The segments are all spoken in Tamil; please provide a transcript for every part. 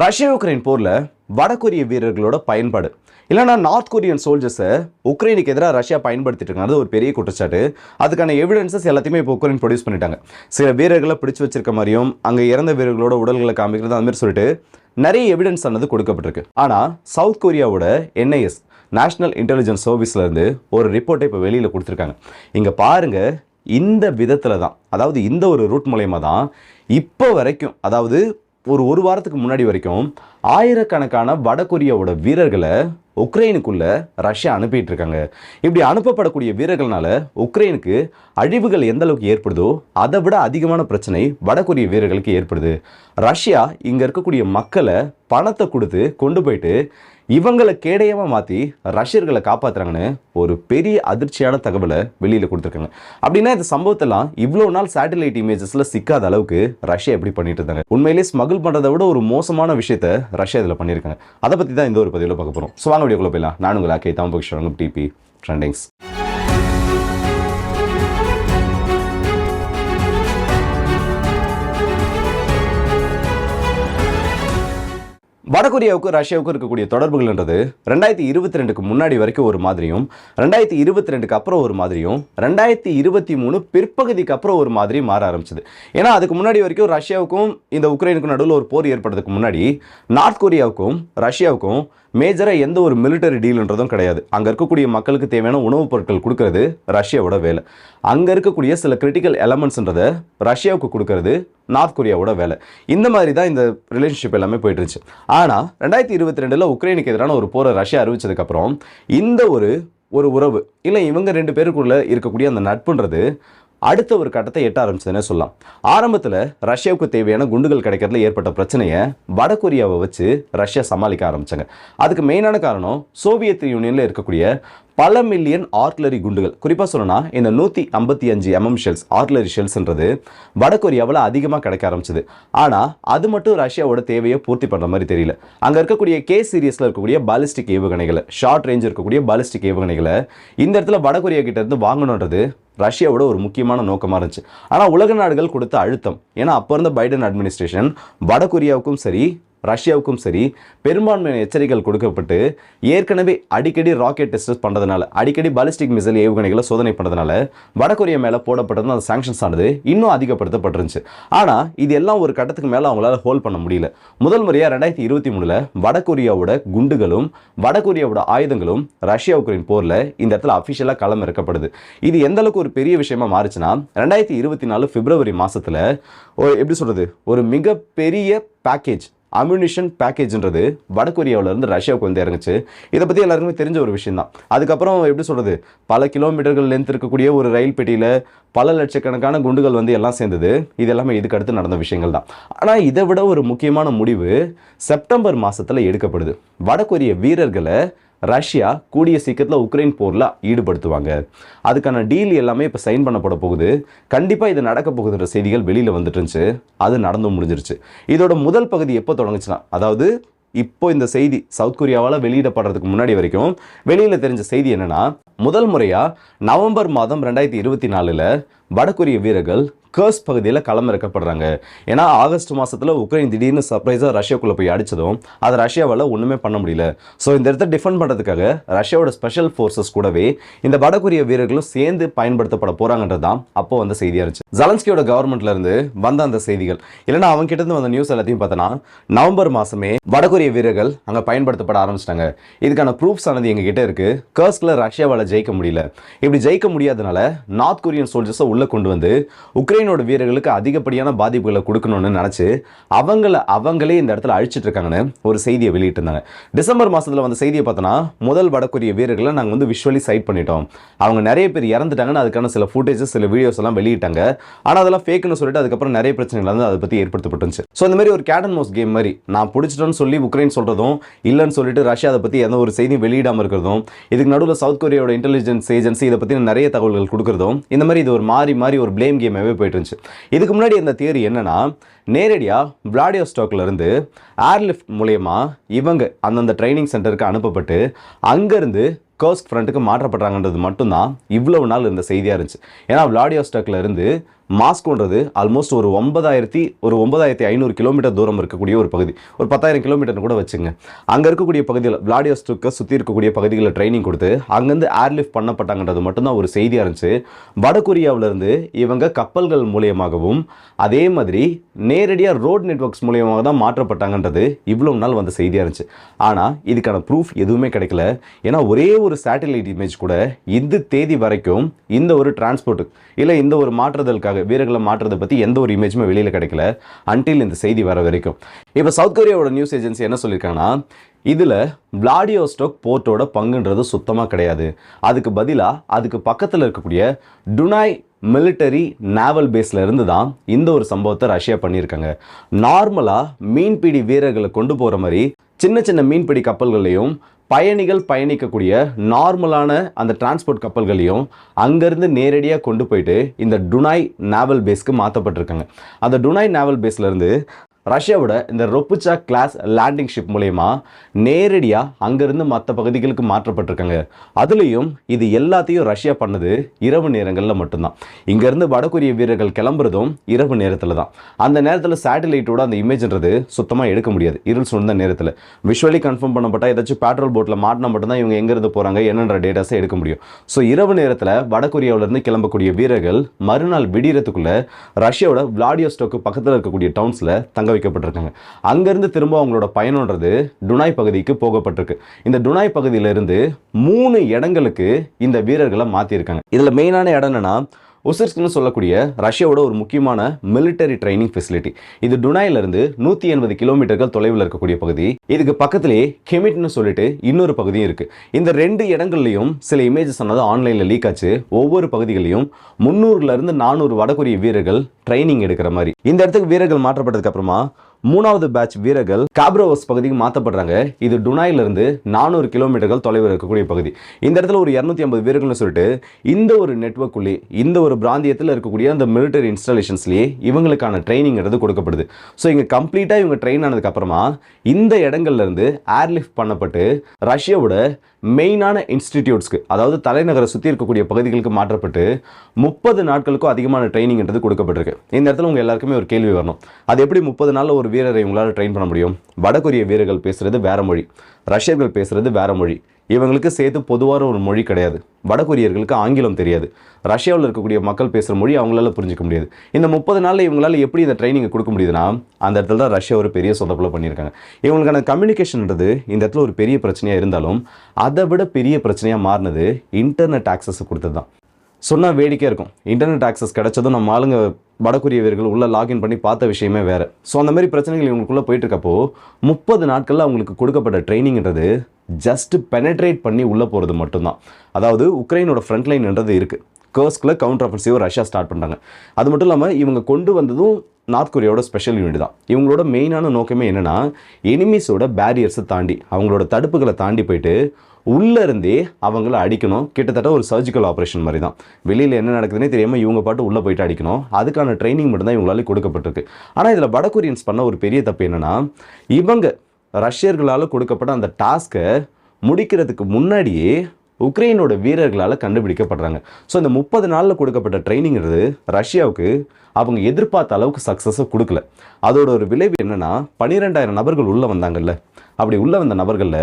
ரஷ்யா உக்ரைன் போரில் வடகொரிய வீரர்களோட பயன்பாடு. இல்லைனா நார்த் கொரியன் சோல்ஜர்ஸை உக்ரைனுக்கு எதிராக ரஷ்யா பயன்படுத்திட்டு இருக்காங்க. ஒரு பெரிய குற்றச்சாட்டு. அதுக்கான எவிடன்சஸ் எல்லாத்தையுமே இப்போ உக்ரைன் ப்ரொடியூஸ் பண்ணிட்டாங்க. சில வீரர்களை பிடிச்சு வச்சிருக்க மாதிரியும் அங்கே இறந்த வீரர்களோட உடல்களை காமிக்கிறது அந்த மாதிரி சொல்லிட்டு நிறைய எவிடன்ஸ் ஆனது கொடுக்கப்பட்டிருக்கு. ஆனால் சவுத் கொரியாவோட என்ஐஎஸ் நேஷனல் இன்டெலிஜென்ஸ் சர்வீஸ்லேருந்து ஒரு ரிப்போர்ட்டை இப்போ வெளியில் கொடுத்துருக்காங்க. இங்கே பாருங்கள் இந்த விதத்தில் தான் அதாவது இந்த ஒரு ரூட் மூலயமா தான் இப்போ வரைக்கும் அதாவது ஒரு ஒரு வாரத்துக்கு முன்னாடி வரைக்கும் ஆயிரக்கணக்கான வடகொரியாவோட வீரர்களை உக்ரைனுக்குள்ள ரஷ்யா அனுப்பிட்டு இருக்காங்க இப்படி அனுப்பப்படக்கூடிய வீரர்கள்னால உக்ரைனுக்கு அழிவுகள் எந்த அளவுக்கு ஏற்படுதோ அதை விட அதிகமான பிரச்சனை வடகொரிய வீரர்களுக்கு ஏற்படுது. ரஷ்யா இங்க இருக்கக்கூடிய மக்களை பணத்தை கொடுத்து கொண்டு போயிட்டு இவங்களை கேடயமாக மாற்றி ரஷ்யர்களை காப்பாத்துறாங்கன்னு ஒரு பெரிய அதிர்ச்சியான தகவலை வெளியில் கொடுத்துருக்காங்க. அப்படின்னா இந்த சம்பவத்தெல்லாம் இவ்வளோ நாள் சேட்டலைட் இமேஜஸில் சிக்காத அளவுக்கு ரஷ்யா எப்படி பண்ணிட்டு இருந்தாங்க? உண்மையிலேயே ஸ்மகிள் பண்ணுறதை விட ஒரு மோசமான விஷயத்த ரஷ்யா இதில் பண்ணியிருக்காங்க. அதை பற்றி தான் இந்த ஒரு பதிவில் பார்க்க போகிறோம் ஸோ வாங்க வீடியோக்குள்ள போயிடலாம். நான் உங்கள் ஆக்கே டிபி ட்ரெண்டிங்ஸ் வடகொரியாவுக்கு ரஷ்யாவுக்கும் இருக்கக்கூடிய தொடர்புகள்ன்றது ரெண்டாயிரத்தி இருபத்தி ரெண்டுக்கு முன்னாடி வரைக்கும் ஒரு மாதிரியும் ரெண்டாயிரத்தி இருபத்தி ரெண்டுக்கு அப்புறம் ஒரு மாதிரியும் ரெண்டாயிரத்தி இருபத்தி மூணு பிற்பகுதிக்கு அப்புறம் ஒரு மாதிரி மாற ஆரம்பிச்சது. ஏன்னா அதுக்கு முன்னாடி வரைக்கும் ரஷ்யாவுக்கும் இந்த உக்ரைனுக்கும் நடுவில் ஒரு போர் ஏற்படுறதுக்கு முன்னாடி நார்த் கொரியாவுக்கும் ரஷ்யாவுக்கும் மேஜராக எந்த ஒரு மிலிட்டரி டீல்ன்றதும் கிடையாது. அங்கே இருக்கக்கூடிய மக்களுக்கு தேவையான உணவுப் பொருட்கள் கொடுக்கறது ரஷ்யாவோட வேலை. அங்கே இருக்கக்கூடிய சில கிரிட்டிக்கல் எலமெண்ட்ஸ்ன்றதை ரஷ்யாவுக்கு கொடுக்கறது நார்த் கொரியாவோட வேலை. இந்த மாதிரி தான் இந்த ரிலேஷன்ஷிப் எல்லாமே போயிட்டு இருந்துச்சு ஆனால் ரெண்டாயிரத்தி இருபத்தி ரெண்டில் உக்ரைனுக்கு எதிரான ஒரு போரை ரஷ்யா அறிவிச்சதுக்கப்புறம் இந்த ஒரு ஒரு உறவு இல்லை இவங்க ரெண்டு பேருக்குள்ளே இருக்கக்கூடிய அந்த நட்புன்றது அடுத்த ஒரு கட்டத்தை எட்ட ஆரம்பிச்சதுன்னே சொல்லலாம். ஆரம்பத்தில் ரஷ்யாவுக்கு தேவையான குண்டுகள் கிடைக்கிறதுல ஏற்பட்ட பிரச்சனையை வடகொரியாவை வச்சு ரஷ்யா சமாளிக்க ஆரம்பித்தாங்க அதுக்கு மெயினான காரணம் சோவியத் யூனியனில் இருக்கக்கூடிய பல மில்லியன் ஆர்ட்லரி குண்டுகள். குறிப்பாக சொல்லணும்னா இந்த நூற்றி ஐம்பத்தி அஞ்சு எம்எம் ஷெல்ஸ் ஆர்ட்லரி ஷெல்ஸ்ன்றது வடகொரியாவில் அதிகமாக கிடைக்க ஆரம்பிச்சது. ஆனால் அது மட்டும் ரஷ்யாவோட தேவையை பூர்த்தி பண்ணுற மாதிரி தெரியல. அங்கே இருக்கக்கூடிய கே சீரியஸில் இருக்கக்கூடிய பாலிஸ்டிக் ஏவுகணைகளை ஷார்ட் ரேஞ்ச் இருக்கக்கூடிய பாலிஸ்டிக் ஏவுகணைகளை இந்த இடத்துல வடகொரியா கிட்ட இருந்து வாங்கணுன்றது ரஷ்யாவோட ஒரு முக்கியமான நோக்கமாக இருந்துச்சு. ஆனால் உலக நாடுகள் கொடுத்த அழுத்தம். ஏன்னா அப்போ இருந்த பைடன் அட்மினிஸ்ட்ரேஷன் வடகொரியாவுக்கும் சரி ரஷ்யாவுக்கும் சரி பெரும்பான்மையான எச்சரிக்கைகள் கொடுக்கப்பட்டு ஏற்கனவே அடிக்கடி ராக்கெட் டெஸ்ட் பண்ணுறதுனால அடிக்கடி பாலிஸ்டிக் மிசைல் ஏவுகணைகளை சோதனை பண்ணுறதுனால வடகொரியா மேலே போடப்பட்டது அந்த சாங்ஷன்ஸ் ஆனது இன்னும் அதிகப்படுத்தப்பட்டிருந்துச்சு. ஆனால் இது எல்லாம் ஒரு கட்டத்துக்கு மேலே அவங்களால ஹோல்ட் பண்ண முடியல. முதல் முறையாக ரெண்டாயிரத்தி இருபத்தி மூணில் வடகொரியாவோட குண்டுகளும் வடகொரியாவோட ஆயுதங்களும் ரஷ்யா உக்ரைன் போரில் இந்த இடத்துல அஃபிஷியலாக களம் இறக்கப்படுது. இது எந்த அளவுக்கு ஒரு பெரிய விஷயமா மாறுச்சுன்னா ரெண்டாயிரத்தி இருபத்தி நாலு பிப்ரவரி மாதத்தில் எப்படி சொல்கிறது ஒரு மிகப்பெரிய பேக்கேஜ் அம்யூனிஷன் பேக்கேஜ்ன்றது வடகொரியாவிலேருந்து ரஷ்யாவுக்கு வந்து இறங்குச்சு. இதை பற்றி எல்லாருக்குமே தெரிஞ்ச ஒரு விஷயம் தான் அதுக்கப்புறம் எப்படி சொல்கிறது பல கிலோமீட்டர்கள் லென்த் இருக்கக்கூடிய ஒரு ரயில் பெட்டியில் பல லட்சக்கணக்கான குண்டுகள் வந்து எல்லாம் சேர்ந்தது. இது எல்லாமே இதுக்கடுத்து நடந்த விஷயங்கள் தான் ஆனால் இதை விட ஒரு முக்கியமான முடிவு செப்டம்பர் மாதத்தில் எடுக்கப்படுது. வடகொரிய வீரர்களை ரஷ்யா கூடிய சீக்கிரத்தில் உக்ரைன் போரில் ஈடுபடுத்துவாங்க. அதுக்கான டீல் எல்லாமே இப்போ சைன் பண்ணப்பட போகுது. கண்டிப்பாக இது நடக்க போகுதுன்ற செய்திகள் வெளியில் வந்துட்டு இருந்துச்சு. அது நடந்து முடிஞ்சிருச்சு. இதோட முதல் பகுதி எப்போ தொடங்குச்சுன்னா அதாவது இப்போ இந்த செய்தி சவுத் கொரியாவால் வெளியிடப்படுறதுக்கு முன்னாடி வரைக்கும் வெளியில் தெரிஞ்ச செய்தி என்னென்னா முதல் முறையாக நவம்பர் மாதம் ரெண்டாயிரத்தி இருபத்தி நாலில் வடகொரிய வீரர்கள் கர்ஸ் பகுதியில் களமிறக்கப்படுறாங்க. ஏன்னா ஆகஸ்ட் மாதத்தில் உக்ரைன் திடீர்னு சர்ப்ரைஸாக ரஷ்யாக்குள்ளே போய் அடித்ததும் அதை ரஷ்யாவால் ஒன்றுமே பண்ண முடியல. ஸோ இந்த இடத்த டிஃபெண்ட் பண்ணுறதுக்காக ரஷ்யாவோட ஸ்பெஷல் ஃபோர்ஸஸ் கூடவே இந்த வடகொரிய வீரர்களும் சேர்ந்து பயன்படுத்தப்பட போகிறாங்கன்றது தான் அப்போ வந்த செய்தியாக இருந்துச்சு ஜலன்ஸ்கியோட கவர்மெண்ட்ல இருந்து வந்த அந்த செய்திகள். இல்லைன்னா அவங்க கிட்டேருந்து வந்த நியூஸ் எல்லாத்தையும் பார்த்தோன்னா நவம்பர் மாதமே வடகொரிய வீரர்கள் அங்கே பயன்படுத்தப்பட ஆரம்பிச்சிட்டாங்க. இதுக்கான ப்ரூஃப்ஸ் ஆனது எங்க கிட்ட இருக்கு கர்ஸ்கில் ரஷ்யாவால் ஜெயிக்க முடியல. இப்படி ஜெயிக்க முடியாதனால நார்த் கொரியன் சோல்ஜர்ஸை உள்ளே கொண்டு வந்து உக்ரைன் உக்ரைனோட வீரர்களுக்கு அதிகப்படியான பாதிப்புகளை கொடுக்கணும்னு நினச்சி அவங்கள அவங்களே இந்த இடத்துல அழிச்சிட்டு இருக்காங்கன்னு ஒரு செய்தியை வெளியிட்டிருந்தாங்க. டிசம்பர் மாதத்தில் வந்த செய்தியை பார்த்தோன்னா முதல் வடகொரிய வீரர்களை நாங்கள் வந்து விஷுவலி சைட் பண்ணிட்டோம். அவங்க நிறைய பேர் இறந்துட்டாங்கன்னு அதுக்கான சில ஃபுட்டேஜஸ் சில வீடியோஸ் எல்லாம் வெளியிட்டாங்க. ஆனால் அதெல்லாம் ஃபேக்குன்னு சொல்லிட்டு அதுக்கப்புறம் நிறைய பிரச்சனைகள் வந்து அதை பற்றி ஏற்படுத்தப்பட்டுச்சு ஸோ இந்த மாதிரி ஒரு கேடன் மோஸ் கேம் மாதிரி நான் பிடிச்சிட்டோன்னு சொல்லி உக்ரைன் சொல்கிறதும் இல்லைன்னு சொல்லிட்டு ரஷ்யா அதை பற்றி எந்த ஒரு செய்தியும் வெளியிடாமல் இருக்கிறதும் இதுக்கு நடுவில் சவுத் கொரியாவோட இன்டெலிஜென்ஸ் ஏஜென்சி இதை பற்றி நிறைய தகவல்கள் கொடுக்குறதும் இந்த மாதிரி இது ஒரு மாறி மாறி ஒரு பிளேம் கேமாகவே போயிட்டு இருந்துச்சு இதுக்கு முன்னாடி இந்த தியரி என்னன்னா நேரடியாக விளாடியோ இருந்து ஏர்லிஃப்ட் மூலயமா இவங்க அந்தந்த ட்ரைனிங் சென்டருக்கு அனுப்பப்பட்டு அங்கேருந்து கோஸ்ட் ஃப்ரண்ட்டுக்கு மாற்றப்படுறாங்கன்றது மட்டும்தான் இவ்வளவு நாள் இருந்த செய்தியாக இருந்துச்சு. ஏன்னா விளாடியோஸ்டாக்ல இருந்து மாஸ்கோன்றது ஆல்மோஸ்ட் ஒரு ஒன்பதாயிரத்தி ஒரு ஒன்பதாயிரத்தி ஐநூறு கிலோமீட்டர் தூரம் இருக்கக்கூடிய ஒரு பகுதி. ஒரு பத்தாயிரம் கிலோமீட்டர் கூட வச்சுங்க. அங்கே இருக்கக்கூடிய பகுதியில் விளாடியோஸ்டுக்கை சுற்றி இருக்கக்கூடிய பகுதிகளில் ட்ரைனிங் கொடுத்து அங்கேருந்து ஏர்லிஃப்ட் பண்ணப்பட்டாங்கன்றது மட்டும்தான் ஒரு செய்தியாக இருந்துச்சு. வடகொரியாவிலிருந்து இவங்க கப்பல்கள் மூலியமாகவும் அதே மாதிரி நேரடியாக ரோட் நெட்வொர்க்ஸ் மூலியமாக தான் மாற்றப்பட்டாங்கன்றது இவ்வளோ நாள் வந்த செய்தியாக இருந்துச்சு. ஆனால் இதுக்கான ப்ரூஃப் எதுவுமே கிடைக்கல. ஏன்னா ஒரே ஒரு சேட்டலைட் இமேஜ் கூட இந்த தேதி வரைக்கும் இந்த ஒரு டிரான்ஸ்போர்ட்டு இல்லை இந்த ஒரு மாற்றுதலுக்காக வீரர்களை மாற்றுறதை பற்றி எந்த ஒரு இமேஜுமே வெளியில் கிடைக்கல. அன்டில் இந்த செய்தி வர வரைக்கும். இப்போ சவுத் கொரியாவோட நியூஸ் ஏஜென்சி என்ன சொல்லியிருக்காங்கன்னா இதில் விளாடியோஸ்டோக் போர்ட்டோட பங்குன்றது சுத்தமாக கிடையாது. அதுக்கு பதிலாக அதுக்கு பக்கத்தில் இருக்கக்கூடிய டுனாய் மிலிட்டரி நேவல் பேஸில் இருந்து தான் இந்த ஒரு சம்பவத்தை ரஷ்யா பண்ணியிருக்காங்க. நார்மலாக மீன்பிடி வீரர்களை கொண்டு போகிற மாதிரி சின்ன சின்ன மீன்பிடி கப்பல்களையும் பயணிகள் பயணிக்கக்கூடிய நார்மலான அந்த டிரான்ஸ்போர்ட் கப்பல்களையும் அங்கேருந்து நேரடியாக கொண்டு போயிட்டு இந்த டுனாய் நேவல் பேஸ்க்கு மாற்றப்பட்டிருக்காங்க அந்த டுனாய் நேவல் பேஸ்லேருந்து ரஷ்யாவோட இந்த ரொப்புச்சா கிளாஸ் லேண்டிங் ஷிப் மூலயமா நேரடியாக அங்கேருந்து மற்ற பகுதிகளுக்கு மாற்றப்பட்டிருக்காங்க. அதுலேயும் இது எல்லாத்தையும் ரஷ்யா பண்ணது இரவு நேரங்களில் மட்டும்தான். இங்கேருந்து வடகொரிய வீரர்கள் கிளம்புறதும் இரவு நேரத்தில் தான். அந்த நேரத்தில் சேட்டலைட்டோட அந்த இமேஜ்ன்றது சுத்தமாக எடுக்க முடியாது. இருள் சூழ்ந்த நேரத்தில். விஷுவலி கன்ஃபார்ம் பண்ணப்பட்டால் ஏதாச்சும் பெட்ரோல் போட்டில் மாட்டினா மட்டும்தான் இவங்க எங்கேருந்து போகிறாங்க என்னன்ற டேட்டாஸை எடுக்க முடியும். ஸோ இரவு நேரத்தில் வடகொரியாவிலேருந்து கிளம்பக்கூடிய வீரர்கள் மறுநாள் விடியறதுக்குள்ளே ரஷ்யாவோட விளாடியோஸ்டோக்கு பக்கத்தில் இருக்கக்கூடிய டவுன்ஸில் தங்க வைக்கப்பட்டிருக்காங்க. அங்கேருந்து திரும்ப அவங்களோட பயணம்ன்றது டுனாய் பகுதிக்கு போகப்பட்டிருக்கு. இந்த டுனாய் பகுதியிலிருந்து மூணு இடங்களுக்கு இந்த வீரர்களை மாற்றிருக்காங்க இதில் மெயினான இடம் என்னென்னா உசர்ஸ்க்னு சொல்லக்கூடிய ரஷ்யாவோட ஒரு முக்கியமான மிலிட்டரி ட்ரைனிங் ஃபெசிலிட்டி இது டுனாயிலிருந்து நூற்றி எண்பது கிலோமீட்டர்கள் தொலைவில் இருக்கக்கூடிய பகுதி. இதுக்கு பக்கத்துலேயே கெமிட்னு சொல்லிட்டு இன்னொரு பகுதியும் இருக்கு. இந்த ரெண்டு இடங்கள்லையும் சில இமேஜஸ் ஆனது ஆன்லைனில் லீக் ஆச்சு. ஒவ்வொரு பகுதிகளையும் முந்நூறுலேருந்து நானூறு வடகொரிய வீரர்கள் ட்ரைனிங் எடுக்கிற மாதிரி. இந்த இடத்துக்கு வீரர்கள் மாற்றப்பட்டதுக்கு அப்புறமா மூணாவது பேட்ச் வீரர்கள் காப்ரோவஸ் பகுதிக்கு மாற்றப்படுறாங்க இது டுனாயிலிருந்து நானூறு கிலோமீட்டர்கள் தொலைவில் இருக்கக்கூடிய பகுதி. இந்த இடத்துல ஒரு இரநூத்தி ஐம்பது வீரர்கள்னு சொல்லிட்டு இந்த ஒரு நெட்ஒர்க்குள்ளே இந்த ஒரு பிராந்தியத்தில் இருக்கக்கூடிய அந்த மிலிட்டரி இன்ஸ்டாலேஷன்ஸ்லேயே இவங்களுக்கான ட்ரைனிங்கிறது கொடுக்கப்படுது. ஸோ இங்கே கம்ப்ளீட்டாக இவங்க ட்ரெயின் ஆனதுக்கப்புறமா இந்த இடங்கள்ல இருந்து ஏர்லிஃப்ட் பண்ணப்பட்டு ரஷ்யாவோட மெயினான இன்ஸ்டிடியூட்ஸ்க்கு அதாவது தலைநகரை சுற்றி இருக்கக்கூடிய பகுதிகளுக்கு மாற்றப்பட்டு முப்பது நாட்களுக்கும் அதிகமான ட்ரைனிங்ன்றது கொடுக்கப்பட்டிருக்கு. இந்த இடத்துல உங்கள் எல்லாருக்குமே ஒரு கேள்வி வரணும். அது எப்படி முப்பது நாளில் ஒரு வீரரை உங்களால் ட்ரெயின் பண்ண முடியும்? வடகொரிய வீரர்கள் பேசுகிறது வேறு மொழி. ரஷ்யர்கள் பேசுகிறது வேற மொழி. இவங்களுக்கு சேர்த்து பொதுவான ஒரு மொழி கிடையாது. வடகொரியர்களுக்கு ஆங்கிலம் தெரியாது. ரஷ்யாவில் இருக்கக்கூடிய மக்கள் பேசுகிற மொழி அவங்களால புரிஞ்சிக்க முடியாது. இந்த முப்பது நாளில் இவங்களால எப்படி இந்த ட்ரைனிங்கை கொடுக்க முடியுதுன்னா அந்த இடத்துல தான் ரஷ்யா ஒரு பெரிய சொதப்பில் பண்ணியிருக்காங்க. இவங்களுக்கான கம்யூனிகேஷன்ன்றது இந்த இடத்துல ஒரு பெரிய பிரச்சனையாக இருந்தாலும் அதை விட பெரிய பிரச்சனையாக மாறினது இன்டர்நெட் ஆக்சஸ் கொடுத்தது தான். சொன்னால் வேடிக்கை இருக்கும். இன்டர்நெட் ஆக்சஸ் கிடைச்சதும் நம்ம ஆளுங்க வடகொரிய வீரர்கள் உள்ளே லாகின் பண்ணி பார்த்த விஷயமே வேறு. ஸோ அந்த மாதிரி பிரச்சனைகள் இவங்களுக்குள்ளே போயிட்டு இருக்கப்போ முப்பது நாட்களில் அவங்களுக்கு கொடுக்கப்பட்ட ட்ரைனிங்கிறது ஜஸ்ட் பெனட்ரேட் பண்ணி உள்ளே போகிறது மட்டும்தான். அதாவது உக்ரைனோட ஃப்ரண்ட்லைன்ன்றது இருக்குது கர்ஸ்கில் கவுண்டர் அஃபென்சிவ் ரஷ்யா ஸ்டார்ட் பண்ணுறாங்க அது மட்டும் இல்லாமல் இவங்க கொண்டு வந்ததும் நார்த் கொரியாவோட ஸ்பெஷல் யூனிட் தான். இவங்களோட மெயினான நோக்கமே என்னென்னா எனிமீஸோட பேரியர்ஸை தாண்டி அவங்களோட தடுப்புகளை தாண்டி போயிட்டு உள்ளே இருந்தே அவங்கள அடிக்கணும். கிட்டத்தட்ட ஒரு சர்ஜிக்கல் ஆப்ரேஷன் மாதிரி தான் வெளியில் என்ன நடக்குதுன்னே தெரியாமல் இவங்க பாட்டு உள்ளே போயிட்டு அடிக்கணும். அதுக்கான ட்ரைனிங் மட்டும்தான் இவங்களால கொடுக்கப்பட்டிருக்கு. ஆனால் இதில் வடகொரியன்ஸ் பண்ண ஒரு பெரிய தப்பு என்னென்னா இவங்க ரஷ்யர்களால் கொடுக்கப்பட்ட அந்த டாஸ்க்கை முடிக்கிறதுக்கு முன்னாடியே உக்ரைனோட வீரர்களால் கண்டுபிடிக்கப்படுறாங்க. ஸோ இந்த முப்பது நாளில் கொடுக்கப்பட்ட ட்ரைனிங்கிறது ரஷ்யாவுக்கு அவங்க எதிர்பார்த்த அளவுக்கு சக்ஸஸை கொடுக்கல. அதோட ஒரு விளைவு என்னென்னா பன்னிரெண்டாயிரம் நபர்கள் உள்ளே வந்தாங்கல்ல. அப்படி உள்ளே வந்த நபர்களில்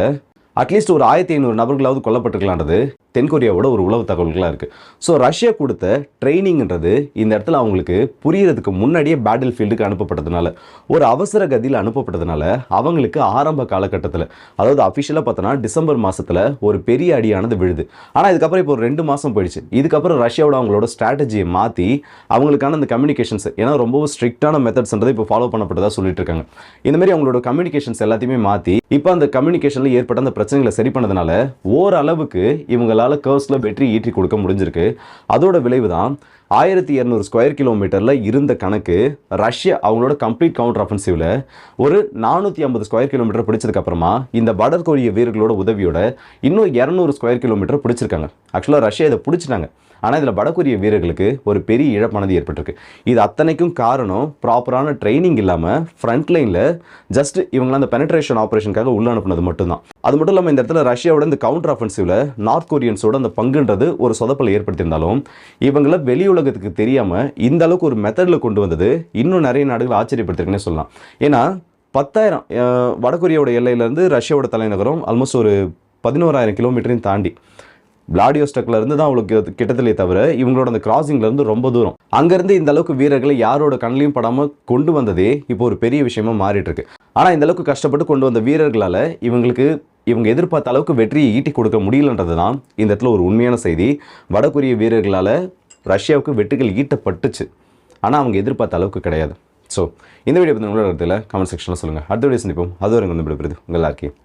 அட்லீஸ்ட் ஒரு ஆயிரத்தி ஐநூறு நபர்களாவது கொல்லப்பட்டிருக்கலான்றது தென்கொரியாவோட ஒரு உளவு தகவல்களாக இருக்குது ஸோ ரஷ்யா கொடுத்த ட்ரைனிங்ன்றது இந்த இடத்துல அவங்களுக்கு புரியறதுக்கு முன்னாடியே பேட்டில் ஃபீல்டுக்கு அனுப்பப்பட்டதுனால ஒரு அவசர கதியில் அனுப்பப்பட்டதுனால அவங்களுக்கு ஆரம்ப காலகட்டத்தில் அதாவது அஃபிஷியலாக பார்த்தோன்னா டிசம்பர் மாதத்தில் ஒரு பெரிய அடியானது விழுது. ஆனால் இதுக்கப்புறம் இப்போ ஒரு ரெண்டு மாதம் போயிடுச்சு. இதுக்கப்புறம் ரஷ்யாவோட அவங்களோட ஸ்ட்ராட்டஜியை மாற்றி அவங்களுக்கான அந்த கம்யூனிகேஷன்ஸ் ஏன்னா ரொம்பவும் ஸ்ட்ரிக்டான மெத்தட்ஸ்ன்றதை இப்போ ஃபாலோ பண்ணப்பட்டதாக சொல்லிட்டு இருக்காங்க. இந்த மாதிரி அவங்களோட கம்யூனிகேஷன்ஸ் எல்லாத்தையுமே மாற்றி இப்போ அந்த கம்யூனிகேஷனில் ஏற்பட்ட அந்த பிரச்சனை பிரச்சனைகளை சரி பண்ணதுனால ஓரளவுக்கு இவங்களால கர்வ்ஸில் வெற்றி ஈட்டி கொடுக்க முடிஞ்சிருக்கு. அதோட விளைவு தான் ஆயிரத்தி இரநூறு ஸ்கொயர் கிலோமீட்டரில் இருந்த கணக்கு ரஷ்யா அவங்களோட கம்ப்ளீட் கவுண்டர் அஃபென்சிவில் ஒரு நானூற்றி ஐம்பது ஸ்கொயர் கிலோமீட்டர் பிடிச்சதுக்கப்புறமா இந்த இந்த வடகொரிய வீரர்களோட உதவியோட இன்னும் இரநூறு ஸ்கொயர் கிலோமீட்டர் பிடிச்சிருக்காங்க. ஆக்சுவலாக ரஷ்யா இதை பிடிச்சிட்டாங்க. ஆனால் இதில் வடகொரிய வீரர்களுக்கு ஒரு பெரிய இழப்பானது ஏற்பட்டிருக்கு. இது அத்தனைக்கும் காரணம் ப்ராப்பரான ட்ரைனிங் இல்லாமல் ஃப்ரண்ட் லைனில் ஜஸ்ட் இவங்களாம் அந்த பெனட்ரேஷன் ஆப்ரேஷனுக்காக உள்ள அனுப்புனது மட்டும்தான். அது மட்டும் இல்லாமல் இந்த இடத்துல ரஷ்யாவோட இந்த கவுண்டர் அஃபென்சிவில் நார்த் கொரியன்ஸோட அந்த பங்குன்றது ஒரு சொதப்பலை ஏற்படுத்தியிருந்தாலும் இவங்கள வெளி உலகத்துக்கு தெரியாமல் இந்த அளவுக்கு ஒரு மெத்தடில் கொண்டு வந்தது இன்னும் நிறைய நாடுகள் ஆச்சரியப்படுத்திருக்குன்னு சொல்லலாம். ஏன்னா பத்தாயிரம் வடகொரியாவோட எல்லையிலேருந்து ரஷ்யாவோட தலைநகரம் ஆல்மோஸ்ட் ஒரு பதினோராயிரம் கிலோமீட்டரையும் தாண்டி. விளாடியோஸ்டக்லேருந்து தான் அவளுக்கு கிட்டத்திலே தவிர இவங்களோட அந்த கிராசிங்லேருந்து ரொம்ப தூரம். அங்கேருந்து இந்த அளவுக்கு வீரர்களை யாரோட கண்ணிலையும் படாமல் கொண்டு வந்ததே இப்போ ஒரு பெரிய விஷயமா மாறிட்டு இருக்கு ஆனால் இந்த அளவுக்கு கஷ்டப்பட்டு கொண்டு வந்த வீரர்களால் இவங்களுக்கு இவங்க எதிர்பார்த்த அளவுக்கு வெற்றியை ஈட்டி கொடுக்க முடியலன்றது தான் இந்த இடத்துல ஒரு உண்மையான செய்தி. வடகொரிய வீரர்களால் ரஷ்யாவுக்கு வெட்டுகள் ஈட்டப்பட்டுச்சு. ஆனால் அவங்க எதிர்பார்த்த அளவுக்கு கிடையாது. ஸோ இந்த வீடியோ பற்றி உங்களோட இடத்துல கமெண்ட் செக்ஷனில் சொல்லுங்கள் அடுத்த வீடியோ சந்திப்போம். அது வரைக்கும் வந்து விடுபடுது உங்கள் எல்லாருக்கையும்